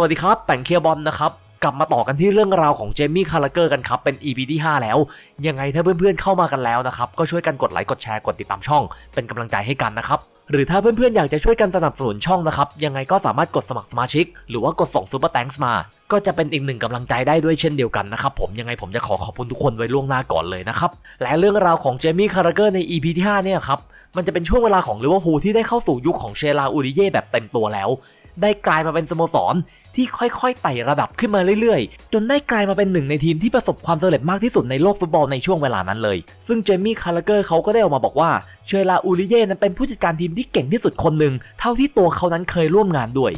วัสดีครับแป่งเคียร์บอลนะครับ กลับมาต่อกันที่เรื่องราวของเจมี่คาร์เกอร์กันครับ เป็น EP ที่ 5 แล้ว ยังไงถ้าเพื่อนๆเข้ามากันแล้วนะครับ ก็ช่วยกันกดไลค์กดแชร์กดติดตามช่อง เป็นกำลังใจให้กันนะครับ หรือถ้าเพื่อนๆอยากจะช่วยกันสนับสนุนช่องนะครับ ยังไงก็สามารถกดสมัครสมาชิก หรือว่ากดส่งซูเปอร์แตงส์มา ก็จะเป็นอีกหนึ่งกำลังใจได้ด้วยเช่นเดียวกันนะครับผมยังไงผมจะขอขอบคุณทุกคนไว้ล่วงหน้าก่อนเลยนะครับและเรื่องราวของเจมี่คาร์เกอร์ใน EP ที่5เนี่ยครับมันจะเป็นช่วงเวลาของลิเวอร์พูลที่ได้เข้าสู่ยุคของเชลาอูริเย่แบบเต็มตัวแล้วได้กลายมาเป็นสโมสร ที่ค่อยๆไต่ระดับขึ้นมาเรื่อยๆ จนได้กลายมาเป็นหนึ่งในทีมที่ประสบความสำเร็จมากที่สุดในโลกฟุตบอลในช่วงเวลานั้นเลย ซึ่งเจมี่คาร์เกอร์เขาก็ได้ออกมาบอกว่าเชลาอูริเย่นั้นเป็นผู้จัดการทีมที่เก่งที่สุดคนหนึ่งเท่าที่ตัวเขานั้นเคยร่วมงานด้วย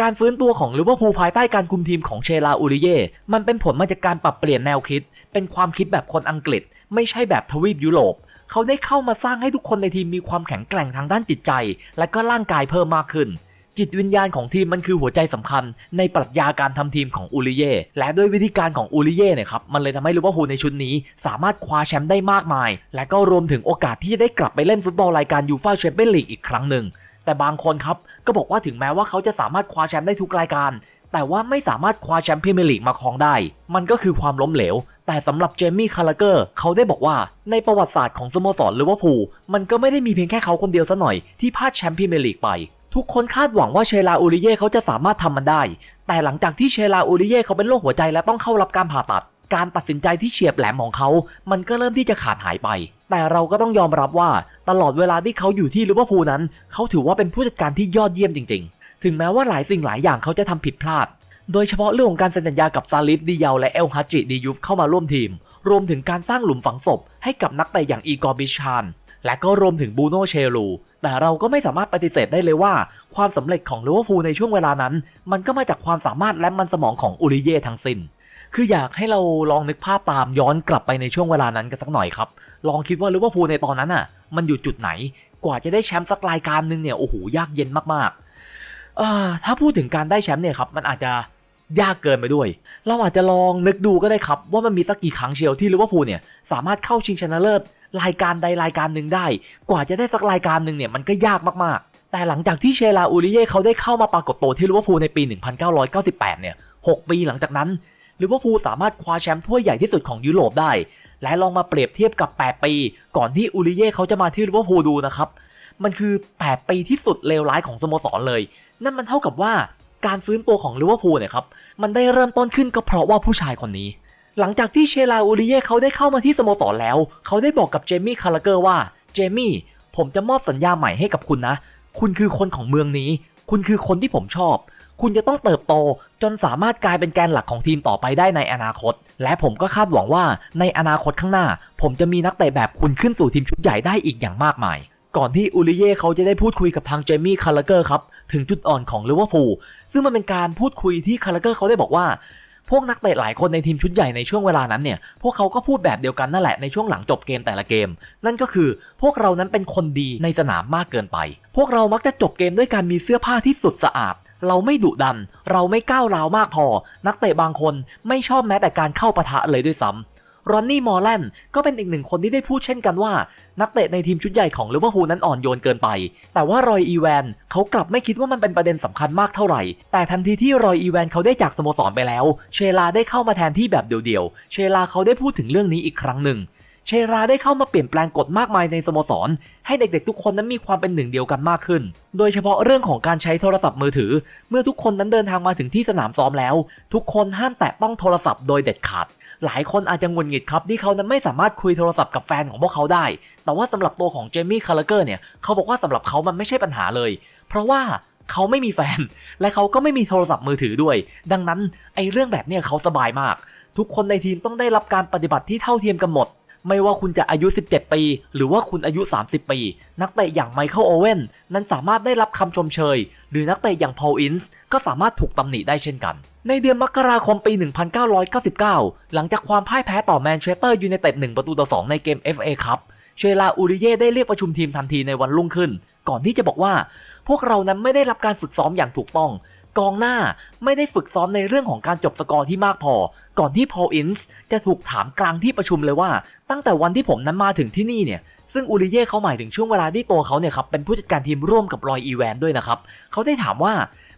การฟื้นตัวของลิเวอร์พูลภายใต้การคุมทีมของเชลาอูริเย่ มันเป็นผลมาจากการปรับเปลี่ยนแนวคิด เป็นความคิดแบบคนอังกฤษ ไม่ใช่แบบทวีปยุโรป เขาได้เข้ามาสร้างให้ทุกคนในทีมมีความแข็งแกร่งทางด้านจิตใจ และก็ร่างกายเพิ่มมากขึ้น จิตวิญญาณของทีมมันคือหัวใจสำคัญ ในปรัชญาการทำทีมของอูริเย่และด้วยวิธีการของอูริเย่เนี่ยครับมันเลยทำให้ลิเวอร์พูลในชุดนี้ สามารถคว้าแชมป์ได้มากมาย และก็รวมถึงโอกาสที่จะได้กลับไปเล่นฟุตบอลรายการยูฟ่าแชมเปี้ยนลีกอีกครั้งหนึ่งแต่บางคนครับก็บอกว่าถึงแม้ว่าเขาจะสามารถคว้าแชมป์ได้ทุกรายการ แต่ว่าไม่สามารถคว้าแชมป์พรีเมียร์ลีกมาครองได้ มันก็คือความล้มเหลว แต่สำหรับเจมี่คาร์ลเกอร์เขาได้บอกว่าในประวัติศาสตร์ของสโมสรลิเวอร์พูลมันก็ไม่ได้มีเพียงแค่เขาคนเดียวซะหน่อยที่พลาดแชมป์พรีเมียร์ลีกไป ทุกคนคาดหวังว่าเชลาอูริเย่เขาจะสามารถทำมันได้ แต่หลังจากที่เชลาอูริเย่เขาเป็นโรคหัวใจและต้องเข้ารับการผ่าตัด การตัดสินใจที่เฉียบแหลมของเขา มันก็เริ่มที่จะขาดหายไป แต่เราก็ต้องยอมรับว่าตลอดเวลาที่เขาอยู่ที่ลิเวอร์พูลนั้น เขาถือว่าเป็นผู้จัดการที่ยอดเยี่ยมจริง ๆ ถึงแม้ว่าหลายสิ่งหลายอย่างเขาจะทำผิดพลาด โดยเฉพาะเรื่องของการเซ็นสัญญากับซาลิฟดิยาวและเอลฮัจจิดิยูฟเข้ามาร่วมทีม รวมถึงการสร้างหลุมฝังศพให้กับนักเตะอย่างอีกอร์บิชานและก็รวมถึงบูโนเชลู แต่เราก็ไม่สามารถปฏิเสธได้เลยว่า ความสำเร็จของลิเวอร์พูลในช่วงเวลานั้น มันก็มาจากความสามารถและมันสมองของอูริเย่ทั้งสิ้น คืออยากให้เราลองนึกภาพตามย้อนกลับไปในช่วงเวลานั้นกันสักหน่อยครับ ลองคิดว่าลิเวอร์พูลในตอนนั้นอะ มันอยู่จุดไหน กว่าจะได้แชมป์สักรายการหนึ่งเนี่ย โอ้โห ยากเย็นมากๆถ้าพูดถึงการได้แชมป์เนี่ยครับ มันอาจจะ ยากเกินไปด้วย เราอาจจะลองนึกดูก็ได้ครับ ว่ามันมีสักกี่ครั้งเชียวที่ลิเวอร์พูลเนี่ยสามารถเข้าชิงชนะเลิศรายการใดรายการหนึ่งได้ กว่าจะได้สักรายการหนึ่งเนี่ยมันก็ยากมากๆ แต่หลังจากที่เชลาอูริเย่เขาได้เข้ามาปรากฏตัวที่ลิเวอร์พูลในปี 1998 เนี่ย 6 ปีหลังจากนั้นลิเวอร์พูลสามารถคว้าแชมป์ถ้วยใหญ่ที่สุดของยุโรปได้ และลองมาเปรียบเทียบกับ 8 ปี ก่อนที่อูริเย่เขาจะมาที่ลิเวอร์พูลดูนะครับ มันคือ 8 ปีที่สุดเลวร้ายของสโมสรเลย นั่นมันเท่ากับว่า การฟื้นตัวของลิเวอร์พูลเนี่ยครับมันได้เริ่มต้นขึ้นก็เพราะว่าผู้ชายคนนี้ หลังจากที่เชลาอูริเย่เขาได้เข้ามาที่สโมสรแล้ว เขาได้บอกกับเจมี่คาร์เกอร์ว่าเจมี่ผมจะมอบสัญญาใหม่ให้กับคุณนะ คุณคือคนของเมืองนี้ คุณคือคนที่ผมชอบ คุณจะต้องเติบโตจนสามารถกลายเป็นแกนหลักของทีมต่อไปได้ในอนาคต และผมก็คาดหวังว่าในอนาคตข้างหน้า ผมจะมีนักเตะแบบคุณขึ้นสู่ทีมชุดใหญ่ได้อีกอย่างมากมาย ก่อนที่อูริเย่เขาจะได้พูดคุยกับทางเจมี่คาร์เกอร์ครับ ถึงจุดอ่อนของลิเวอร์พูล ซึ่งมันเป็นการพูดคุยที่คาร์เกอร์เขาได้บอกว่า พวกนักเตะหลายคนในทีมชุดใหญ่ในช่วงเวลานั้นเนี่ย พวกเขาก็พูดแบบเดียวกันนั่นแหละในช่วงหลังจบเกมแต่ละเกม นั่นก็คือพวกเรานั้นเป็นคนดีในสนามมากเกินไป พวกเรามักจะจบเกมด้วยการมีเสื้อผ้าที่สุดสะอาดเราไม่ดุดัน เราไม่ก้าวร้าวมากพอ นักเตะบางคนไม่ชอบแม้แต่การเข้าปะทะเลยด้วยซ้ำ รอนนี่มอร์แลนด์ก็เป็นอีกหนึ่งคนที่ได้พูดเช่นกันว่า นักเตะในทีมชุดใหญ่ของลิเวอร์พูลนั้นอ่อนโยนเกินไป แต่ว่ารอยอีแวนเขากลับไม่คิดว่ามันเป็นประเด็นสำคัญมากเท่าไหร่ แต่ทันทีที่รอยอีแวนเขาได้จากสโมสรไปแล้ว เชลาได้เข้ามาแทนที่แบบเดี่ยวๆ เชลาเขาได้พูดถึงเรื่องนี้อีกครั้งหนึ่งเชลาได้เข้ามาเปลี่ยนแปลงกฎมากมายในสโมสร ให้เด็กๆ ทุกคนนั้นมีความเป็นหนึ่งเดียวกันมากขึ้น โดยเฉพาะเรื่องของการใช้โทรศัพท์มือถือ เมื่อทุกคนนั้นเดินทางมาถึงที่สนามซ้อมแล้ว ทุกคนห้ามแตะต้องโทรศัพท์โดยเด็ดขาด หลายคนอาจจะงุนงิดครับที่เขานั้นไม่สามารถคุยโทรศัพท์กับแฟนของพวกเขาได้ แต่ว่าสำหรับตัวของเจมี่คาร์เกอร์เนี่ยเขาบอกว่าสำหรับเขามันไม่ใช่ปัญหาเลย เพราะว่าเขาไม่มีแฟน และเขาก็ไม่มีโทรศัพท์มือถือด้วย ดังนั้นไอ้เรื่องแบบเนี้ยเขาสบายมาก ทุกคนในทีมต้องได้รับการปฏิบัติที่เท่าเทียมกันหมด ไม่ว่าคุณจะอายุ 17 ปี หรือว่าคุณอายุ 30 ปี นักเตะอย่างไมเคิลโอเว่นนั้นสามารถได้รับคำชมเชย หรือนักเตะอย่างพอลอินส์ก็สามารถถูกตำหนิได้เช่นกัน ในเดือนมกราคมปี 1999 หลังจากความพ่ายแพ้ต่อแมนเชสเตอร์ยูไนเต็ด1ประตูต่อ 2 ในเกม FA ครับเชลาอูริเย่ได้เรียกประชุมทีมทันทีในวันรุ่งขึ้น ก่อนที่จะบอกว่า พวกเรานั้นไม่ได้รับการฝึกซ้อมอย่างถูกต้อง กองหน้าไม่ได้ฝึกซ้อมในเรื่องของการจบสกอร์ที่มากพอ ก่อนที่พอลอินส์จะถูกถามกลางที่ประชุมเลยว่า ตั้งแต่วันที่ผมนั้นมาถึงที่นี่เนี่ยซึ่งอูริเย่เขาหมายถึงช่วงเวลาที่ตัวเขาเนี่ยครับเป็นผู้จัดการทีมร่วมกับรอยอีแวนด้วยนะครับเขาได้ถามว่า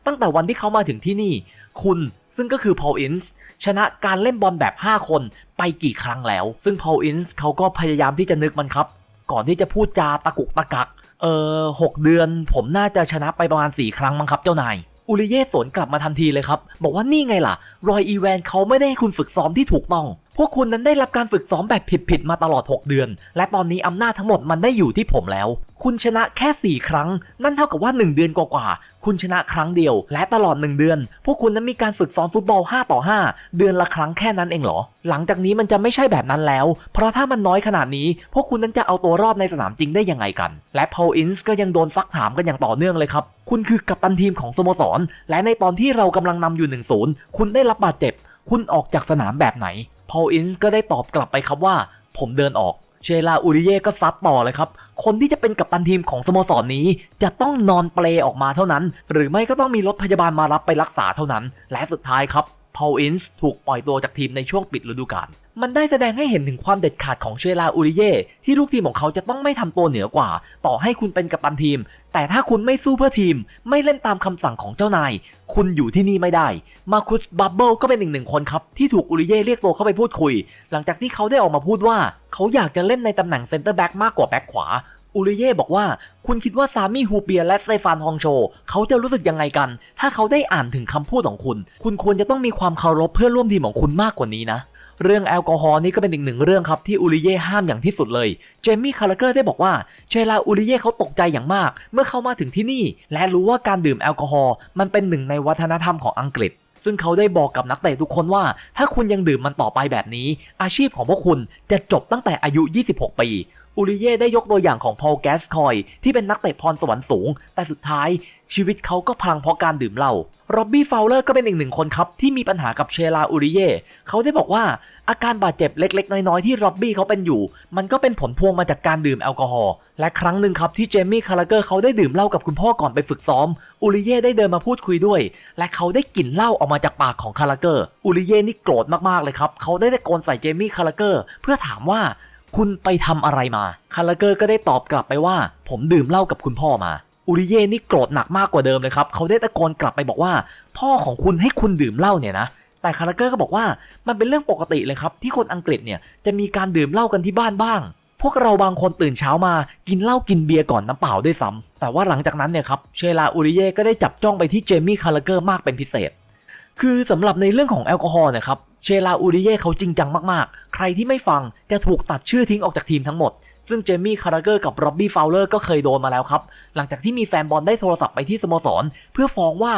ตั้งแต่วันที่เขามาถึงที่นี่ คุณซึ่งก็คือพอลอินส์ชนะการเล่นบอลแบบ 5 คนไปกี่ครั้งแล้ว ซึ่งพอลอินส์เขาก็พยายามที่จะนึกมันครับ ก่อนที่จะพูดจาตะกุกตะกักเออหกเดือนผมน่าจะชนะไปประมาณ 4 ครั้งมั้งครับเจ้านาย อูริเย่สวนกลับมาทันทีเลยครับ บอกว่านี่ไงล่ะ รอยอีแวนเขาไม่ได้ให้คุณฝึกซ้อมที่ถูกต้อง พวกคุณนั้นได้รับการฝึกซ้อมแบบผิดๆมาตลอด 6 เดือน และตอนนี้อำนาจทั้งหมดมันได้อยู่ที่ผมแล้ว คุณชนะแค่ 4 ครั้ง นั่นเท่ากับว่า 1 เดือนกว่าๆ คุณชนะครั้งเดียว และตลอด 1 เดือน พวกคุณนั้นมีการฝึกซ้อมฟุตบอล 5 ต่อ 5 เดือนละครั้งแค่นั้นเองเหรอ หลังจากนี้มันจะไม่ใช่แบบนั้นแล้ว เพราะถ้ามันน้อยขนาดนี้ พวกคุณนั้นจะเอาตัวรอดในสนามจริงได้ยังไงกัน และพอลอินส์ก็ยังโดนซักถามกันอย่างต่อเนื่องเลยครับ คุณคือกัปตันทีมของสโมสร และในตอนที่เรากำลังนำอยู่1-0คุณได้รับบาดเจ็บ คุณออกจากสนามแบบไหน พอลอินส์ก็ได้ตอบกลับไปครับว่า ผมเดินออกเชลาอูริเย่ก็ซัดต่อเลยครับ คนที่จะเป็นกัปตันทีมของสโมสรนี้ จะต้องนอนเปลออกมาเท่านั้น หรือไม่ก็ต้องมีรถพยาบาลมารับไปรักษาเท่านั้น และสุดท้ายครับพอลอินส์ถูกปล่อยตัวจากทีมในช่วงปิดฤดูกาล มันได้แสดงให้เห็นถึงความเด็ดขาดของเชลาอูริเย่ที่ลูกทีมของเขาจะต้องไม่ทำตัวเหนือกว่า ต่อให้คุณเป็นกัปตันทีม แต่ถ้าคุณไม่สู้เพื่อทีม ไม่เล่นตามคำสั่งของเจ้านาย คุณอยู่ที่นี่ไม่ได้ มาคุสบับเบิลก็เป็นอีกหนึ่งคนครับ ที่ถูกอูริเย่เรียกตัวเข้าไปพูดคุย หลังจากที่เขาได้ออกมาพูดว่า เขาอยากจะเล่นในตำแหน่งเซนเตอร์แบ็กมากกว่าแบ็กขวาอูริเย่บอกว่าคุณคิดว่าซามี่ฮูเปียและสเตฟานฮองโช เขาจะรู้สึกยังไงกัน ถ้าเขาได้อ่านถึงคำพูดของคุณ คุณควรจะต้องมีความเคารพเพื่อร่วมทีมของคุณมากกว่านี้นะ เรื่องแอลกอฮอล์นี่ก็เป็นอีกหนึ่งเรื่องครับที่อูริเย่ห้ามอย่างที่สุดเลย เจมี่คาร์เกอร์ได้บอกว่าเชลาอูริเย่เขาตกใจอย่างมาก เมื่อเขามาถึงที่นี่ และรู้ว่าการดื่มแอลกอฮอล์มันเป็นหนึ่งในวัฒนธรรมของอังกฤษ ซึ่งเขาได้บอกกับนักเตะทุกคนว่า ถ้าคุณยังดื่มมันต่อไปแบบนี้ อาชีพของพวกคุณจะจบตั้งแต่อายุ 26 ปี อูริเย่ได้ยกตัวอย่างของพอลแกสคอย ที่เป็นนักเตะพรสวรรค์สูง แต่สุดท้ายชีวิตเขาก็พังเพราะการดื่มเหล้าร็อบบี้ฟาวเลอร์ก็เป็นอีกหนึ่งคนครับ ที่มีปัญหากับเชลาอูริเย่เขาได้บอกว่าอาการบาดเจ็บเล็ก ๆ น้อยๆที่ร็อบบี้เขาเป็นอยู่ มันก็เป็นผลพวงมาจากการดื่มแอลกอฮอล์และครั้งหนึ่งครับที่เจมี่คาร์เกอร์เขาได้ดื่มเหล้ากับคุณพ่อก่อนไปฝึกซ้อมอูริเย่ได้เดินมาพูดคุยด้วย และเขาได้กลิ่นเหล้าออกมาจากปากของคาร์เกอร์อูริเย่นี่โกรธมากๆเลยครับเขาได้ตะโกนใส่เจมี่คาร์เกอร์เพื่อถามว่า คุณไปทำอะไรมาคาร์เกอร์ก็ได้ตอบกลับไปว่า ผมดื่มเหล้ากับคุณพ่อมา อูริเย่นี่โกรธหนักมากกว่าเดิมเลยครับ เขาได้ตะโกนกลับไปบอกว่า พ่อของคุณให้คุณดื่มเหล้าเนี่ยนะแต่คาร์เกอร์ก็บอกว่ามันเป็นเรื่องปกติเลยครับ ที่คนอังกฤษเนี่ยจะมีการดื่มเหล้ากันที่บ้านบ้าง พวกเราบางคนตื่นเช้ามากินเหล้ากินเบียร์ก่อนน้ำเปล่าด้วยซ้ำแต่ว่าหลังจากนั้นเนี่ยครับเชลาอูริเย่ก็ได้จับจ้องไปที่เจมี่คาร์เกอร์มากเป็นพิเศษ คือสำหรับในเรื่องของแอลกอฮอล์นี่ยครับ เชลาอูริเย่เขาจริงจังมากๆ ใครที่ไม่ฟังจะถูกตัดชื่อทิ้งออกจากทีมทั้งหมด ซึ่งเจมี่คาร์เกอร์กับร็อบบี้ฟาวเลอร์ก็เคยโดนมาแล้วครับ หลังจากที่มีแฟนบอลได้โทรศัพท์ไปที่สโมสร เพื่อฟ้องว่า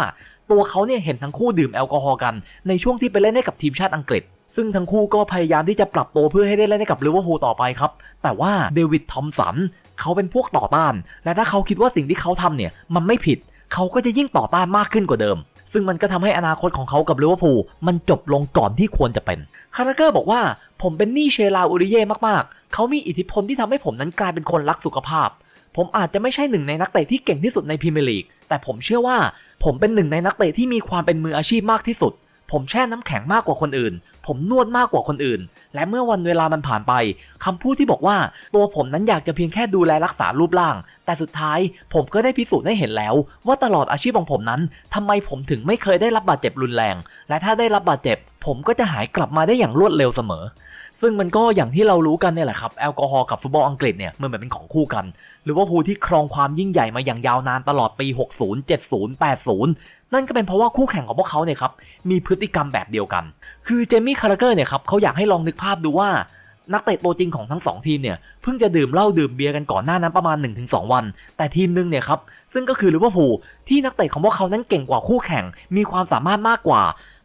ตัวเขาเนี่ยเห็นทั้งคู่ดื่มแอลกอฮอล์กัน ในช่วงที่ไปเล่นให้กับทีมชาติอังกฤษ ซึ่งทั้งคู่ก็พยายามที่จะปรับตัวเพื่อให้ได้เล่นให้กับลิเวอร์พูลต่อไปครับ แต่ว่าเดวิดทอมสันเขาเป็นพวกต่อต้าน และถ้าเขาคิดว่าสิ่งที่เขาทำเนี่ยมันไม่ผิด เขาก็จะยิ่งต่อต้านมากขึ้นกว่าเดิม ซึ่งมันก็ทำให้อนาคตของเขากับลิเวอร์พูลมันจบลงก่อนที่ควรจะเป็น คาร์เกอร์บอกว่าผมเป็นหนี้เชลาอุริเย่มากๆ เขามีอิทธิพลที่ทำให้ผมนั้นกลายเป็นคนรักสุขภาพ ผมอาจจะไม่ใช่หนึ่งในนักเตะที่เก่งที่สุดในพรีเมียร์ลีก แต่ผมเชื่อว่าผมเป็นหนึ่งในนักเตะที่มีความเป็นมืออาชีพมากที่สุด ผมแช่น้ำแข็งมากกว่าคนอื่น ผมนวดมากกว่าคนอื่น และเมื่อวันเวลามันผ่านไปคำพูดที่บอกว่าตัวผมนั้นอยากจะเพียงแค่ดูแลรักษารูปร่าง แต่สุดท้ายผมก็ได้พิสูจน์ให้เห็นแล้ว ว่าตลอดอาชีพของผมนั้นทำไมผมถึงไม่เคยได้รับบาดเจ็บรุนแรง และถ้าได้รับบาดเจ็บ ผมก็จะหายกลับมาได้อย่างรวดเร็วเสมอ ซึ่งมันก็อย่างที่เรารู้กันเนี่ยแหละครับแอลกอฮอล์กับฟุตบอลอังกฤษเนี่ยมันแบบเป็นของคู่กัน หรือว่าพูลที่ครองความยิ่งใหญ่มาอย่างยาวนานตลอดปี 60 70 80 นั่นก็เป็นเพราะว่าคู่แข่งของพวกเขาเนี่ยครับมีพฤติกรรมแบบเดียวกัน คือเจมี่คาร์เกอร์เนี่ยครับเขาอยากให้ลองนึกภาพดูว่านักเตะตัวจริงของทั้งสองทีมเนี่ยเพิ่งจะดื่มเหล้าดื่มเบียร์กันก่อนหน้านั้นประมาณ 1-2 วัน แต่ทีมหนึงเนี่ยครับซึ่งก็คือลิเวอร์พูลที่นักเตะของพวกเขานั้นเก่งกว่าคู่แข่ง มีความสามารถมากกว่า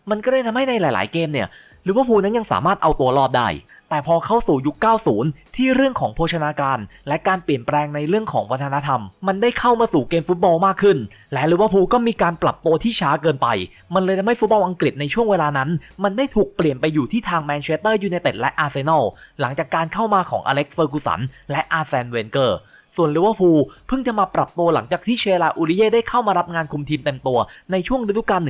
มันก็เลยทำให้ในหลาย ๆ เกมเนี่ย ลิเวอร์พูลนั้นยังสามารถเอาตัวรอดได้ แต่พอเข้าสู่ยุค 90 ที่เรื่องของโภชนาการ และการเปลี่ยนแปลงในเรื่องของวัฒนธรรม มันได้เข้ามาสู่เกมฟุตบอลมากขึ้น และลิเวอร์พูลก็มีการปรับตัวที่ช้าเกินไป มันเลยทำให้ฟุตบอลอังกฤษในช่วงเวลานั้น มันได้ถูกเปลี่ยนไปอยู่ที่ทางแมนเชสเตอร์ยูไนเต็ดและอาร์เซนอลหลังจากการเข้ามาของอเล็กซ์เฟอร์กูสันและอาร์แซนเวนเกอร์ส่วนลิเวอร์พูลเพิ่งจะมาปรับตัวหลังจากที่เชลาอูริเย่ได้เข้ามารับงานคุมทีมเต็มตัวในช่วงฤดูกาล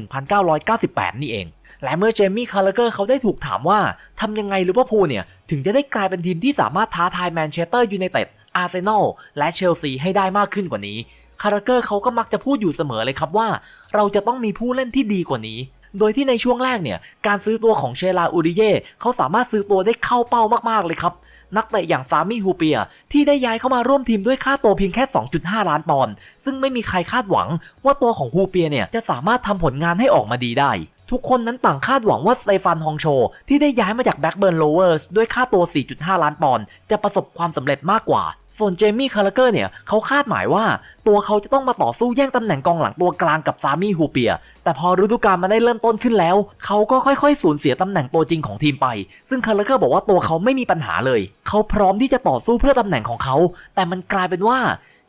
1998 นี่เอง และเมื่อเจมี่คาร์เกอร์เขาได้ถูกถามว่าทำยังไงลิเวอร์พูลเนี่ย ถึงจะได้กลายเป็นทีมที่สามารถท้าทายแมนเชสเตอร์ยูไนเต็ดอาร์เซนอลและเชลซีให้ได้มากขึ้นกว่านี้คาราเกอร์เขาก็มักจะพูดอยู่เสมอเลยครับว่า เราจะต้องมีผู้เล่นที่ดีกว่านี้ โดยที่ในช่วงแรกเนี่ย การซื้อตัวของเชลาอูริเย่เขาสามารถซื้อตัวได้เข้าเป้ามากๆเลยครับ นักเตะอย่างซามิฮูเปีย ที่ได้ย้ายเข้ามาร่วมทีมด้วยค่าตัวเพียงแค่ 2.5 ล้านปอนด์ซึ่งไม่มีใครคาดหวังว่าตัวของฮูเปียเนี่ยจะสามารถทำผลงานให้ออกมาดีได้ ทุกคนนั้นต่างคาดหวังว่าสเตฟานฮองโช ที่ได้ย้ายมาจากแบ็กเบิร์นโลเวอร์สด้วยค่าตัว 4.5 ล้านปอนด์จะประสบความสำเร็จมากกว่า ส่วนเจมี่คาร์เกอร์เนี่ยเขาคาดหมายว่า ตัวเขาจะต้องมาต่อสู้แย่งตำแหน่งกองหลังตัวกลางกับซามี่ฮูเปีย แต่พอฤดูกาลมาได้เริ่มต้นขึ้นแล้ว เขาก็ค่อยๆ สูญเสียตำแหน่งตัวจริงของทีมไป ซึ่งคาร์เกอร์บอกว่าตัวเขาไม่มีปัญหาเลย เขาพร้อมที่จะต่อสู้เพื่อตำแหน่งของเขา แต่มันกลายเป็นว่า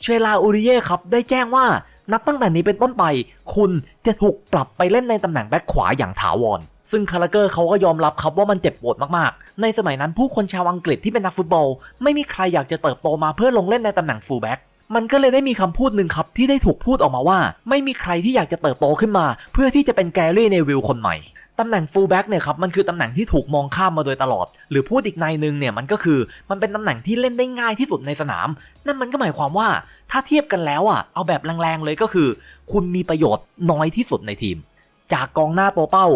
เชลาอูริเย่ครับได้แจ้งว่า นับตั้งแต่นี้เป็นต้นไป คุณจะถูกปรับไปเล่นในตำแหน่งแบ็คขวาอย่างถาวร ซึ่งคาราเกอร์เขาก็ยอมรับครับว่ามันเจ็บปวดมากๆ ในสมัยนั้นผู้คนชาวอังกฤษที่เป็นนักฟุตบอล ไม่มีใครอยากจะเติบโตมาเพื่อลงเล่นในตำแหน่งฟูลแบ็กมันก็เลยได้มีคำพูดหนึ่งครับที่ได้ถูกพูดออกมาว่า ไม่มีใครที่อยากจะเติบโตขึ้นมา เพื่อที่จะเป็นแกรี่เนวิลคนใหม่ตำแหน่งฟูลแบ็กเนี่ยครับมันคือตำแหน่งที่ถูกมองข้ามมาโดยตลอด หรือพูดอีกในหนึ่งเนี่ยมันก็คือมันเป็นตำแหน่งที่เล่นได้ง่ายที่สุดในสนาม นั่นมันก็หมายความว่า ถ้าเทียบกันแล้วอะเอาแบบแรงๆเลยก็คือ คุณมีประโยชน์น้อยที่สุดในทีม จากกองหน้าตัวเป้า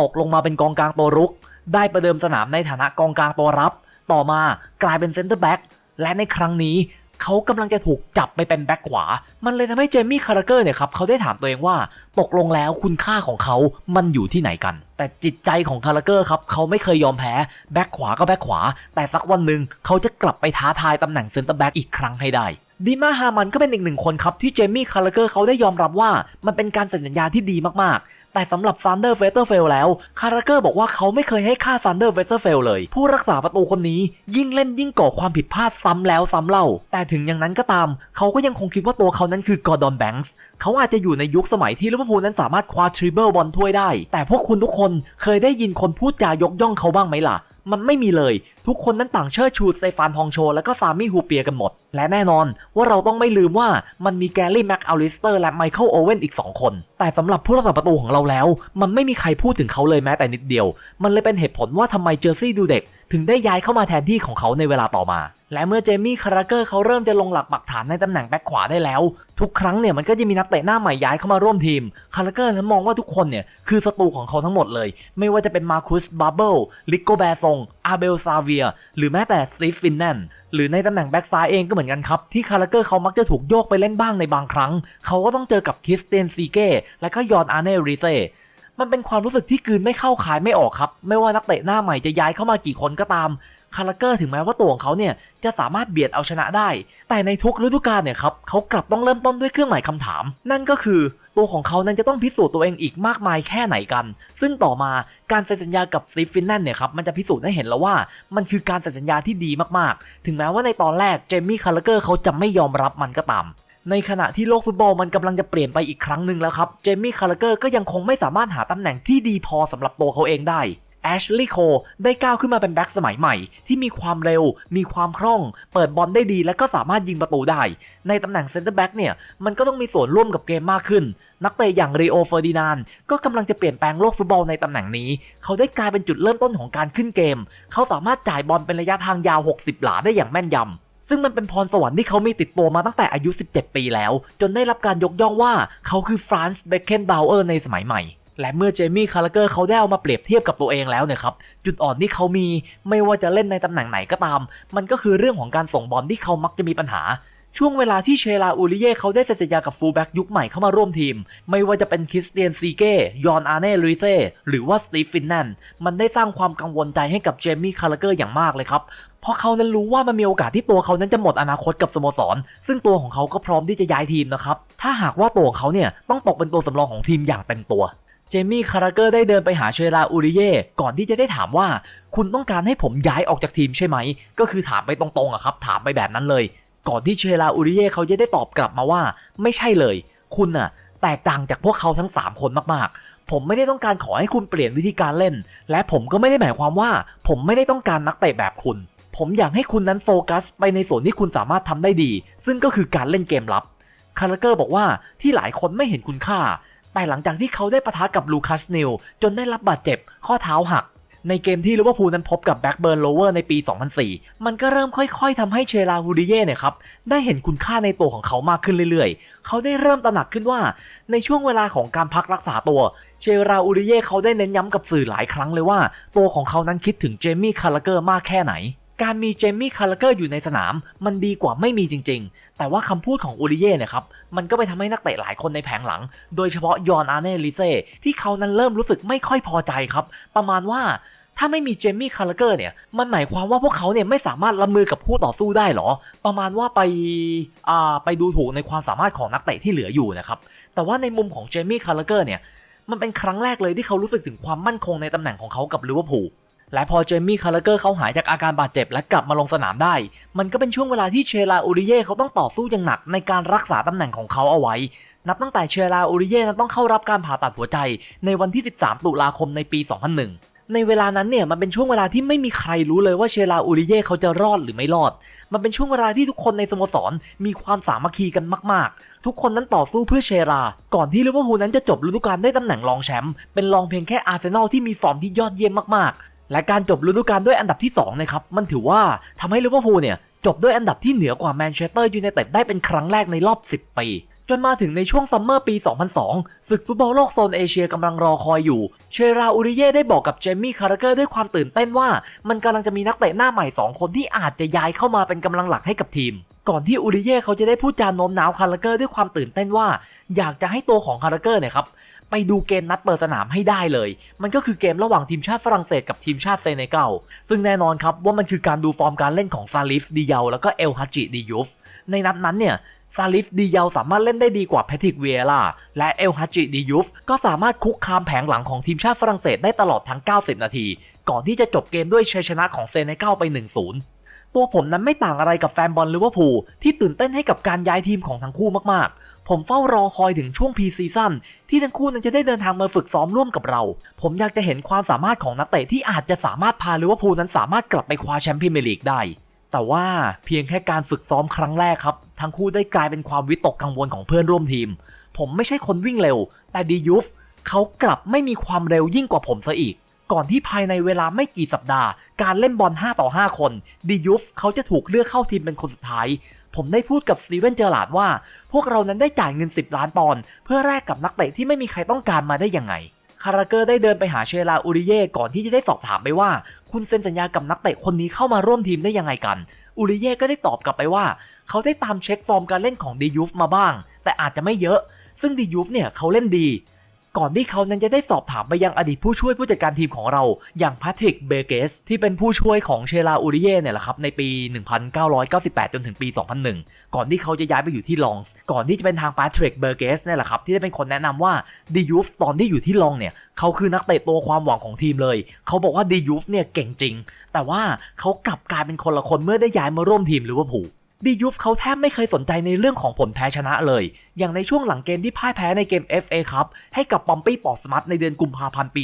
ตกลงมาเป็นกองกลางตัวรุก ได้ประเดิมสนามในฐานะกองกลางตัวรับ ต่อมากลายเป็นเซนเตอร์แบ็กและในครั้งนี้เขากำลังจะถูกจับไปเป็นแบ็กขวา มันเลยทำให้เจมี่คาราเกอร์เนี่ยครับเขาได้ถามตัวเองว่าตกลงแล้วคุณค่าของเขา มันอยู่ที่ไหนกัน แต่จิตใจของคาราเกอร์ครับเขาไม่เคยยอมแพ้แบ็กขวาก็แบ็กขวา แต่สักวันหนึ่งเขาจะกลับไปท้าทายตำแหน่งเซนเตอร์แบ็กอีกครั้งให้ได้ ดีมาฮามันก็เป็นอีกหนึ่งคนครับที่เจมี่คาราเกอร์เขาได้ยอมรับว่ามันเป็นการเซ็นสัญญาที่ดีมากๆ แต่สำหรับซันเดอร์เวสเตอร์เฟลแล้วคาราเกอร์บอกว่าเขาไม่เคยให้ค่าซันเดอร์เวสเตอร์เฟลเลย ผู้รักษาประตูคนนี้ยิ่งเล่นยิ่งก่อความผิดพลาดซ้ำแล้วซ้ำเล่า แต่ถึงอย่างนั้นก็ตาม เขาก็ยังคงคิดว่าตัวเขานั้นคือกอร์ดอนแบงส์เขาอาจจะอยู่ในยุคสมัยที่ลิเวอร์พูลนั้นสามารถคว้าทริเบิลบอลถ้วยได้ แต่พวกคุณทุกคนเคยได้ยินคนพูดจายกย่องเขาบ้างไหมล่ะ มันไม่มีเลย ทุกคนนั้นต่างเชิดชูสเตฟานฮองโช และก็ซามี่ฮูเปียกันหมด และแน่นอนว่าเราต้องไม่ลืมว่ามันมีแกลลี่แม็กอัลลิสเตอร์และไมเคิลโอเว่นอีก 2 คน แต่สำหรับผู้รักษาประตูของเราแล้ว มันไม่มีใครพูดถึงเขาเลยแม้แต่นิดเดียว มันเลยเป็นเหตุผลว่าทำไมเจอร์ซี่ดูเด็ก ถึงได้ย้ายเข้ามาแทนที่ของเขาในเวลาต่อมา และเมื่อเจมี่คาราเกอร์เขาเริ่มจะลงหลักปักฐานในตำแหน่งแบ็คขวาได้แล้ว ทุกครั้งเนี่ยมันก็จะมีนักเตะหน้าใหม่ย้ายเข้ามาร่วมทีม คาราเกอร์นั้นมองว่าทุกคนเนี่ยคือศัตรูของเขาทั้งหมดเลย ไม่ว่าจะเป็นมาคุสบาร์เบิลลิโกแบซงอาเบลซาเวีย หรือแม้แต่สตีฟฟินแนนหรือในตำแหน่งแบ็กซ้ายเองก็เหมือนกันครับ ที่คาราเกอร์เขามักจะถูกโยกไปเล่นบ้างในบางครั้ง เขาก็ต้องเจอกับคริสเตียนซีเก้และก็ยอนอาร์เนริเซ มันเป็นความรู้สึกที่กืนไม่เข้าขายไม่ออกครับ ไม่ว่านักเตะหน้าใหม่จะย้ายเข้ามากี่คนก็ตาม คาราเกอร์ถึงแม้ว่าตัวของเขาเนี่ยจะสามารถเบียดเอาชนะได้ แต่ในทุกฤดูกาลเนี่ยครับเขากลับต้องเริ่มต้นด้วยเครื่องหมายคำถาม นั่นก็คือตัวของเขานั้นจะต้องพิสูจน์ตัวเองอีกมากมายแค่ไหนกัน ซึ่งต่อมาการเซ็นสัญญากับซีฟินแนนเนี่ยครับมันจะพิสูจน์ให้เห็นแล้วว่า มันคือการเซ็นสัญญาที่ดีมากๆ ถึงแม้ว่าในตอนแรกเจมี่คาราเกอร์เขาจะไม่ยอมรับมันก็ตาม ในขณะที่โลกฟุตบอลมันกำลังจะเปลี่ยนไปอีกครั้งหนึ่งแล้วครับ เจมี่คาร์เกอร์ก็ยังคงไม่สามารถหาตำแหน่งที่ดีพอสำหรับตัวเขาเองได้แอชลีย์โคได้ก้าวขึ้นมาเป็นแบ็กสมัยใหม่ ที่มีความเร็ว มีความคล่อง เปิดบอลได้ดีและก็สามารถยิงประตูได้ ในตำแหน่งเซนเตอร์แบ็กเนี่ย มันก็ต้องมีส่วนร่วมกับเกมมากขึ้น นักเตะอย่างรีโอเฟอร์ดินานก็กำลังจะเปลี่ยนแปลงโลกฟุตบอลในตำแหน่งนี้ เขาได้กลายเป็นจุดเริ่มต้นของการขึ้นเกม เขาสามารถจ่ายบอลเป็นระยะทางยาว 60 หลาได้อย่างแม่นยำ ซึ่งมันเป็นพรสวรรค์ที่เขามีติดตัวมาตั้งแต่อายุ 17 ปีแล้ว จนได้รับการยกย่องว่าเขาคือฟรานซ์เบคเคนบาวเออร์ในสมัยใหม่ และเมื่อเจมี่คาร์เกอร์เขาได้เอามาเปรียบเทียบกับตัวเองแล้วเนี่ยครับ จุดอ่อนที่เขามีไม่ว่าจะเล่นในตำแหน่งไหนก็ตาม มันก็คือเรื่องของการส่งบอลที่เขามักจะมีปัญหา ช่วงเวลาที่เชลาอูริเย่เขาได้เซ็นสัญญากับฟูลแบ็กยุคใหม่เข้ามาร่วมทีม ไม่ว่าจะเป็นคริสเตียนซีเก้ยอนอาร์เน่ลุยเซ่หรือว่าสตีฟฟินแนนมันได้สร้างความกังวลใจให้กับเจมี่คาร์เกอร์อย่างมากเลยครับเพราะเขานั้นรู้ว่ามันมีโอกาสที่ตัวเขานั้นจะหมดอนาคตกับสโมสร ซึ่งตัวของเขาก็พร้อมที่จะย้ายทีมนะครับ ถ้าหากว่าตัวของเขาเนี่ยต้องตกเป็นตัวสำรองของทีมอย่างเต็มตัว เจมี่คาราเกอร์ได้เดินไปหาเชลาอูริเย่ก่อนที่จะได้ถามว่า คุณต้องการให้ผมย้ายออกจากทีมใช่ไหม ก็คือถามไปตรงๆอะครับ ถามไปแบบนั้นเลย ก่อนที่เชลาอูริเย่เขาจะได้ตอบกลับมาว่า ไม่ใช่เลย คุณน่ะ แตกต่างจากพวกเขาทั้ง 3 คนมากๆ ผมไม่ได้ต้องการขอให้คุณเปลี่ยนวิธีการเล่น และผมก็ไม่ได้หมายความว่า ผมไม่ได้ต้องการนักเตะแบบคุณ ผมอยากให้คุณนั้นโฟกัส ไปในส่วนที่คุณสามารถทำได้ดี ซึ่งก็คือการเล่นเกมลับคาราเกอร์บอกว่าที่หลายคนไม่เห็นคุณค่า แต่หลังจากที่เขาได้ปะทะกับลูคัสนิลจนได้รับบาดเจ็บข้อเท้าหัก ในเกมที่ลิเวอร์พูลนั้นพบกับแบ็กเบิร์นโลเวอร์ในปี 2004 มันก็เริ่มค่อยๆทำให้เชลาฮูดิเย่เนี่ยครับได้เห็นคุณค่าในตัวของเขามากขึ้นเรื่อยๆ เขาได้เริ่มตระหนักขึ้นว่า ในช่วงเวลาของการพักรักษาตัว เชราอูริเย่เขาได้เน้นย้ำกับสื่อหลายครั้งเลยว่า ตัวของเขานั้นคิดถึงเจมี่คาร์ลเกอร์มากแค่ไหน การมีเจมี่คาร์เกอร์อยู่ในสนาม มันดีกว่าไม่มีจริง ๆ แต่ว่าคำพูดของอูริเย่เนี่ยครับ มันก็ไปทำให้นักเตะหลายคนในแผงหลัง โดยเฉพาะยอนอาร์เน่ลิเซ่ที่เขานั้นเริ่มรู้สึกไม่ค่อยพอใจครับ ประมาณว่าถ้าไม่มีเจมี่คาร์เกอร์เนี่ย มันหมายความว่าพวกเขาเนี่ยไม่สามารถรับมือกับคู่ต่อสู้ได้หรอ ประมาณว่าไปอ่าไปดูถูกในความสามารถของนักเตะที่เหลืออยู่นะครับ แต่ว่าในมุมของเจมี่คาร์เกอร์เนี่ย มันเป็นครั้งแรกเลยที่เขารู้สึกถึงความมั่นคงในตำแหน่งของเขากับลิเวอร์พูล และพอเจมี่คาร์เกอร์เขาหายจากอาการบาดเจ็บและกลับมาลงสนามได้ มันก็เป็นช่วงเวลาที่เชลาอูริเย่เขาต้องต่อสู้อย่างหนักในการรักษาตำแหน่งของเขาเอาไว้ นับตั้งแต่เชลาอูริเย่นั้นต้องเข้ารับการผ่าตัดหัวใจ ในวันที่ 13 ตุลาคมในปี 2001 ในเวลานั้นเนี่ยมันเป็นช่วงเวลาที่ไม่มีใครรู้เลยว่าเชลาอูริเย่เขาจะรอดหรือไม่รอด มันเป็นช่วงเวลาที่ทุกคนในสโมสรมีความสามัคคีกันมาก ๆ ทุกคนนั้นต่อสู้เพื่อเชลา ก่อนที่ลิเวอร์พูลนั้นจะจบฤดูกาลได้ตำแหน่งรองแชมป์ เป็นรองเพียงแค่อาร์เซนอลที่มีฟอร์มที่ยอดเยี่ยมมากๆ และการจบฤดูกาลด้วยอันดับที่2นะครับมันถือว่าทำให้ลิเวอร์พูลเนี่ยจบด้วยอันดับที่เหนือกว่าแมนเชสเตอร์ยูไนเต็ดได้เป็นครั้งแรกในรอบ 10 ปี จนมาถึงในช่วงซัมเมอร์ปี 2002 ศึกฟุตบอลโลกโซนเอเชียกำลังรอคอยอยู่ เชราอูริเย่ได้บอกกับเจมี่คาร์เกอร์ด้วยความตื่นเต้นว่า มันกำลังจะมีนักเตะหน้าใหม่ 2 คนที่อาจจะย้ายเข้ามาเป็นกำลังหลักให้กับทีม ก่อนที่อูริเย่เขาจะได้พูดจาโน้มน้าวคาร์เกอร์ด้วยความตื่นเต้นว่า อยากจะให้ตัวของคาร์เกอร์เนี่ยครับ ไปดูเกมนัดเปิดสนามให้ได้เลย มันก็คือเกมระหว่างทีมชาติฝรั่งเศสกับทีมชาติเซเนกัลซึ่งแน่นอนครับว่ามันคือการดูฟอร์มการเล่นของซาลิฟดิเยาแล้วก็เอลฮัจิดิยูฟในนัดนั้นเนี่ยซาลิฟดิเยาสามารถเล่นได้ดีกว่าแพทริกเวียร่าและเอลฮัจิดิยูฟก็สามารถคุกคามแผงหลังของทีมชาติฝรั่งเศสได้ตลอดทั้ง 90 นาที ก่อนที่จะจบเกมด้วยชัยชนะของเซเนกัลไป 1-0 ตัวผมนั้นไม่ต่างอะไรกับแฟนบอลลิเวอร์พูลที่ตื่นเต้นให้กับการย้ายทีมของทั้งคู่มากๆ ผมเฝ้ารอคอยถึงช่วงพีซีซั่นที่ทั้งคู่นั้นจะได้เดินทางมาฝึกซ้อมร่วมกับเรา ผมอยากจะเห็นความสามารถของนักเตะที่อาจจะสามารถพาลิเวอร์พูลนั้นสามารถกลับไปคว้าแชมป์พรีเมียร์ลีกได้ แต่ว่าเพียงแค่การฝึกซ้อมครั้งแรกครับ ทั้งคู่ได้กลายเป็นความวิตกกังวลของเพื่อนร่วมทีม ผมไม่ใช่คนวิ่งเร็ว แต่ดียูฟเขากลับไม่มีความเร็วยิ่งกว่าผมซะอีก ก่อนที่ภายในเวลาไม่กี่สัปดาห์ การเล่นบอล5ต่อ5คนดียูฟเขาจะถูกเลือกเข้าทีมเป็นคนสุดท้าย ผมได้พูดกับสตีเวนเจอร์ลาดว่า พวกเรานั้นได้จ่ายเงิน 10 ล้านปอนด์เพื่อแลกกับนักเตะที่ไม่มีใครต้องการมาได้ยังไง คาราเกอร์ได้เดินไปหาเชลาอูริเย่ก่อนที่จะได้สอบถามไปว่า คุณเซ็นสัญญากับนักเตะคนนี้เข้ามาร่วมทีมได้ยังไงกัน อูริเย่ก็ได้ตอบกลับไปว่า เขาได้ตามเช็คฟอร์มการเล่นของดียูฟมาบ้าง แต่อาจจะไม่เยอะ ซึ่งดียูฟเนี่ยเขาเล่นดี ก่อนที่เขานั้นจะได้สอบถามไปยังอดีตผู้ช่วยผู้จัดการทีมของเรา อย่างแพทริกเบเกสที่เป็นผู้ช่วยของเชลาอูริเย่เนี่ยแหละครับในปี 1998 จนถึงปี 2001 ก่อนที่เขาจะย้ายไปอยู่ที่ลองส์ก่อนที่จะเป็นทางแพทริกเบเกสเนี่ยแหละครับที่ได้เป็นคนแนะนำว่าดียูฟตอนที่อยู่ที่ลองเนี่ยเขาคือนักเตะตัวความหวังของทีมเลย เขาบอกว่าดียูฟเนี่ยเก่งจริง แต่ว่าเขากลับกลายเป็นคนละคนเมื่อได้ย้ายมาร่วมทีมลิเวอร์พูล ดียูฟเขาแทบไม่เคยสนใจในเรื่องของผลแพ้ชนะเลย อย่างในช่วงหลังเกมที่พ่ายแพ้ในเกม FA ครับให้กับปอมปี้ปอสมัตในเดือนกุมภาพันธ์ปี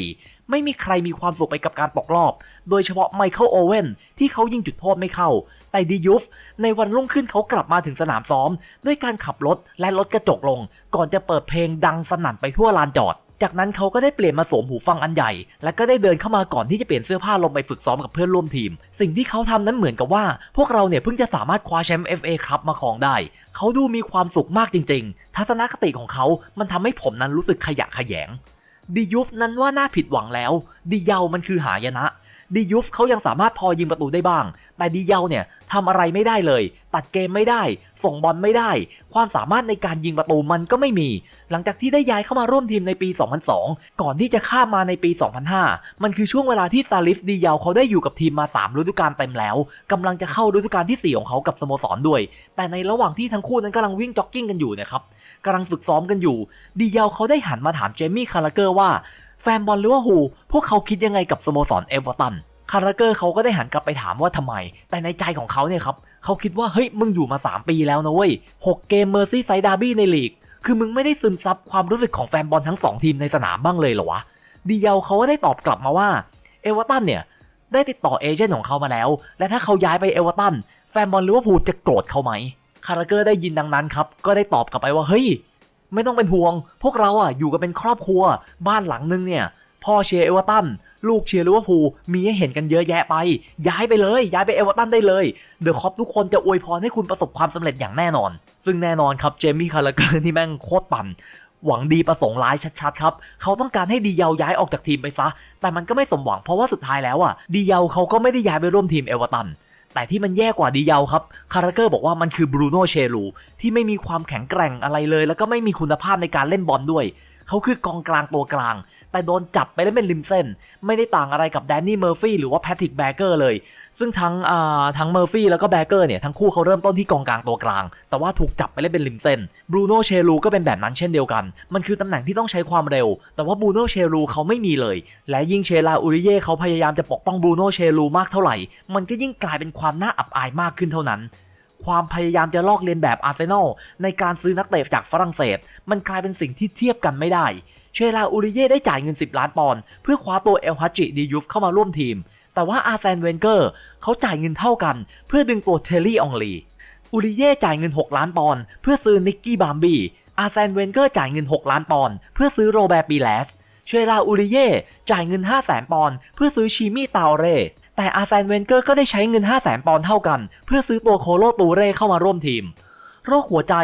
2004 ไม่มีใครมีความสุขไปกับการตกรอบ โดยเฉพาะไมเคิลโอเว่นที่เขายิงจุดโทษไม่เข้า แต่ดียูฟในวันรุ่งขึ้นเขากลับมาถึงสนามซ้อม ด้วยการขับรถและลดกระจกลง ก่อนจะเปิดเพลงดังสนั่นไปทั่วลานจอด จากนั้นเขาก็ได้เปลี่ยนมาสวมหูฟังอันใหญ่ และก็ได้เดินเข้ามาก่อนที่จะเปลี่ยนเสื้อผ้าลงไปฝึกซ้อมกับเพื่อนร่วมทีม สิ่งที่เขาทำนั้นเหมือนกับว่า พวกเราเนี่ยเพิ่งจะสามารถคว้าแชมป์ FA ครับมาครองได้ เขาดูมีความสุขมากจริง ๆ ทัศนคติของเขา มันทำให้ผมนั้นรู้สึกขยะแขยงดียูฟนั้นว่าน่าผิดหวังแล้วดีเยามันคือหายนะดียูฟเขายังสามารถพอยิงประตูได้บ้าง แต่ดีเยาเนี่ยทำอะไรไม่ได้เลย ตัดเกมไม่ได้ ส่งบอลไม่ได้ ความสามารถในการยิงประตูมันก็ไม่มี หลังจากที่ได้ย้ายเข้ามาร่วมทีมในปี 2002 ก่อนที่จะข้ามมาในปี 2005 มันคือช่วงเวลาที่ซาลิฟดีเยาเขาได้อยู่กับทีมมา 3 ฤดูกาลเต็มแล้วกำลังจะเข้าฤดูกาลที่ 4 ของเขากับสโมสรด้วย แต่ในระหว่างที่ทั้งคู่นั้นกำลังวิ่งจ็อกกิ้งกันอยู่นะครับกำลังฝึกซ้อมกันอยู่ ดีเยาเขาได้หันมาถามเจมี่คาราเกอร์ว่าแฟนบอลลิเวอร์พูลพวกเขาคิดยังไงกับสโมสรเอเวอร์ตัน คาราเกอร์เขาก็ได้หันกลับไปถามว่าทำไม แต่ในใจของเขาเนี่ยครับเขาคิดว่าเฮ้ยมึงอยู่มา 3 ปีแล้วนะเว้ย6เกมเมอร์ซี่ไซด์ดาร์บี้ในลีก คือมึงไม่ได้ซึมซับความรู้สึกของแฟนบอลทั้ง 2 ทีมในสนามบ้างเลยเหรอวะดีเยาเขาก็ได้ตอบกลับมาว่าเอเวอร์ตันเนี่ยได้ติดต่อเอเจนต์ของเขามาแล้ว และถ้าเขาย้ายไปเอเวอร์ตันแฟนบอลลิเวอร์พูลจะโกรธเขาไหมคาราเกอร์ได้ยินดังนั้นครับก็ได้ตอบกลับไปว่าเฮ้ยไม่ต้องเป็นห่วง พวกเราอะอยู่กันเป็นครอบครัว บ้านหลังนึงเนี่ยพ่อเชียร์เอเวอร์ตัน ลูกเชียร์ลิเวอร์พูลมีให้เห็นกันเยอะแยะไป ย้ายไปเลย ย้ายไปเอเวอร์ตันได้เลยเดอะคอปทุกคนจะอวยพรให้คุณประสบความสำเร็จอย่างแน่นอน ซึ่งแน่นอนครับเจมี่คาร์ลเกอร์ที่แม่งโคตรปั่นหวังดีประสงค์ร้ายชัดๆครับ เขาต้องการให้ดีเยาย้ายออกจากทีมไปซะ แต่มันก็ไม่สมหวังเพราะว่าสุดท้ายแล้วอะดีเยาเขาก็ไม่ได้ย้ายไปร่วมทีมเอเวอร์ตันแต่ที่มันแย่กว่าดีเยาครับ คาร์เกอร์บอกว่ามันคือบรูโน่เชลูที่ไม่มีความแข็งแกร่งอะไรเลย แล้วก็ไม่มีคุณภาพในการเล่นบอลด้วย เขาคือกองกลางตัวกลาง แต่โดนจับไปเล่นเป็นริมเส้น ไม่ได้ต่างอะไรกับแดนนี่เมอร์ฟี่หรือว่าแพทริกแบเกอร์เลย ซึ่งทั้งอ่าทั้งเมอร์ฟี่แล้วก็แบเกอร์เนี่ยทั้งคู่เขาเริ่มต้นที่กองกลางตัวกลาง แต่ว่าถูกจับไปเล่นเป็นริมเส้นบรูโน่เชลูก็เป็นแบบนั้นเช่นเดียวกัน มันคือตำแหน่งที่ต้องใช้ความเร็ว แต่ว่าบรูโน่เชลูเขาไม่มีเลย และยิ่งเชลาอูริเย่เขาพยายามจะปกป้องบรูโน่เชลูมากเท่าไหร่ มันก็ยิ่งกลายเป็นความน่าอับอายมากขึ้นเท่านั้นความพยายามจะลอกเลียนแบบอาร์เซนอลในการซื้อนักเตะจากฝรั่งเศส มันกลายเป็นสิ่งที่เทียบกันไม่ได้ เชลาอูริเย่ได้จ่ายเงิน 10 ล้านปอนด์เพื่อคว้าตัวเอลฮัจจิดียุฟเข้ามาร่วมทีม แต่ว่าอาร์แซนเวนเกอร์เขาจ่ายเงินเท่ากัน เพื่อดึงตัวเทลลี่องลีอูริเย่จ่ายเงิน 6 ล้านปอนด์เพื่อซื้อนิกกี้บามบี้อาร์แซนเวนเกอร์จ่ายเงิน 6 ล้านปอนด์เพื่อซื้อโรแบร์ปีแลสเชลาอูริเย่จ่ายเงิน 5 0 0แสนปอนด์เพื่อซื้อชิมี่ตาเร่แต่อาร์แซนเวนเกอร์ก็ได้ใช้เงิน 5 0 0แสนปอนด์เท่ากัน เพื่อซื้อตัวโคโลตูเร่เข้ามาร่วมทีม โรคหัวใจ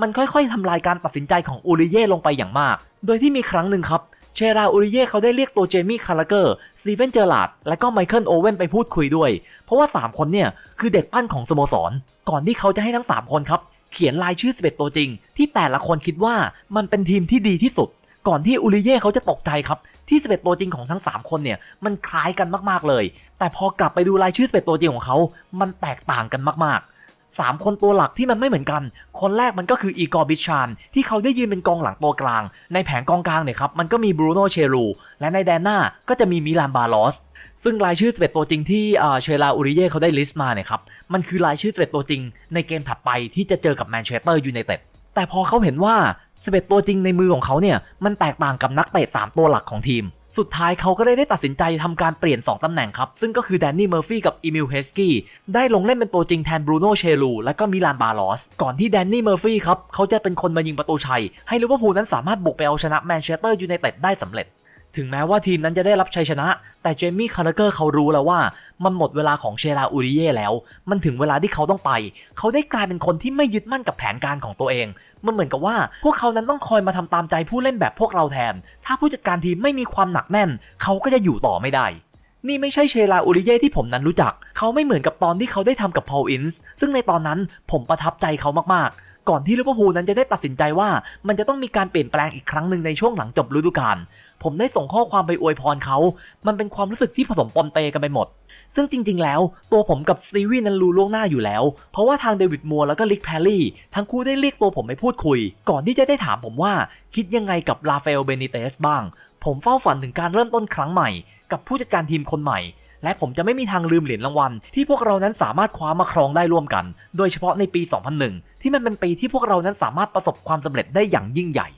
มันค่อยๆทำลายการตัดสินใจของอูริเย่ลงไปอย่างมาก โดยที่มีครั้งหนึ่งครับ เชราอูริเย่เขาได้เรียกตัวเจมี่คาร์ลเกอร์สตีเฟนเจอร์ลาดและก็ไมเคิลโอเว่นไปพูดคุยด้วย เพราะว่า 3 คนเนี่ยคือเด็กปั้นของสโมสร ก่อนที่เขาจะให้ทั้ง 3 คนครับ เขียนรายชื่อ 11 ตัวจริง ที่แต่ละคนคิดว่ามันเป็นทีมที่ดีที่สุด ก่อนที่อูริเย่เขาจะตกใจครับที่ 11 ตัวจริงของทั้ง 3 คนเนี่ยมันคล้ายกันมากๆเลย แต่พอกลับไปดูรายชื่อ 11 ตัวจริงของเขา มันแตกต่างกันมากๆ สามคนตัวหลักที่มันไม่เหมือนกัน คนแรกมันก็คืออีกอร์บิชานที่เขาได้ยืนเป็นกองหลังตัวกลาง ในแผงกองกลางเนี่ยครับมันก็มีบรูโน่เชรูและในแดนหน้าก็จะมีมิลานบาลอสซึ่งรายชื่อ11ตัวจริงที่เออเชลาอูริเย่เขาได้ลิสต์มาเนี่ยครับมันคือรายชื่อ11ตัวจริง ในเกมถัดไปที่จะเจอกับแมนเชสเตอร์ยูไนเต็ดแต่พอเขาเห็นว่า11ตัวจริงในมือของเขาเนี่ยมันแตกต่างกับนักเตะ3ตัวหลักของทีม สุดท้ายเขาก็ได้ได้ตัดสินใจทำการเปลี่ยน 2ตำแหน่งครับ ซึ่งก็คือแดนนี่เมอร์ฟี่กับอีมิลเฮสกี้ได้ลงเล่นเป็นตัวจริงแทนบรูโน่เชลูและก็มิลานบาลอส ก่อนที่แดนนี่เมอร์ฟี่ครับเขาจะเป็นคนมายิงประตูชัย ให้ลิเวอร์พูลนั้นสามารถบุกไปเอาชนะแมนเชสเตอร์ยูไนเต็ดได้สำเร็จ ถึงแม้ว่าทีมนั้นจะได้รับชัยชนะ แต่เจมี่คาร์เกอร์เขารู้แล้วว่า มันหมดเวลาของเชลาอูริเย่แล้ว มันถึงเวลาที่เขาต้องไป เขาได้กลายเป็นคนที่ไม่ยึดมั่นกับแผนการของตัวเอง มันเหมือนกับว่า พวกเขานั้นต้องคอยมาทำตามใจผู้เล่นแบบพวกเราแทน ถ้าผู้จัดการทีมไม่มีความหนักแน่น เขาก็จะอยู่ต่อไม่ได้นี่ไม่ใช่เชลาอูริเย่ที่ผมนั้นรู้จัก เขาไม่เหมือนกับตอนที่เขาได้ทำกับพอลอินส์ ซึ่งในตอนนั้นผมประทับใจเขามากๆ ก่อนที่ลิเวอร์พูลนั้นจะได้ตัดสินใจว่า มันจะต้องมีการเปลี่ยนแปลงอีกครั้งหนึ่งในช่วงหลังจบฤดูกาลผมได้ส่งข้อความไปอวยพรเขา มันเป็นความรู้สึกที่ผสมปนเปกันไปหมด ซึ่งจริง ๆ แล้ว ตัวผมกับสตีวีนั้นรู้ล่วงหน้าอยู่แล้ว เพราะว่าทางเดวิดมัวร์แล้วก็ลิกแพรรี่ทั้งคู่ได้เรียกตัวผมไปพูดคุย ก่อนที่จะได้ถามผมว่า คิดยังไงกับลาเฟลเบนิเตสบ้าง ผมเฝ้าฝันถึงการเริ่มต้นครั้งใหม่ กับผู้จัดการทีมคนใหม่ และผมจะไม่มีทางลืมเหรียญรางวัลที่พวกเรานั้นสามารถคว้ามาครองได้ร่วมกัน โดยเฉพาะในปี 2001 ที่มันเป็นปีที่พวกเรานั้นสามารถประสบความสำเร็จได้อย่างยิ่งใหญ่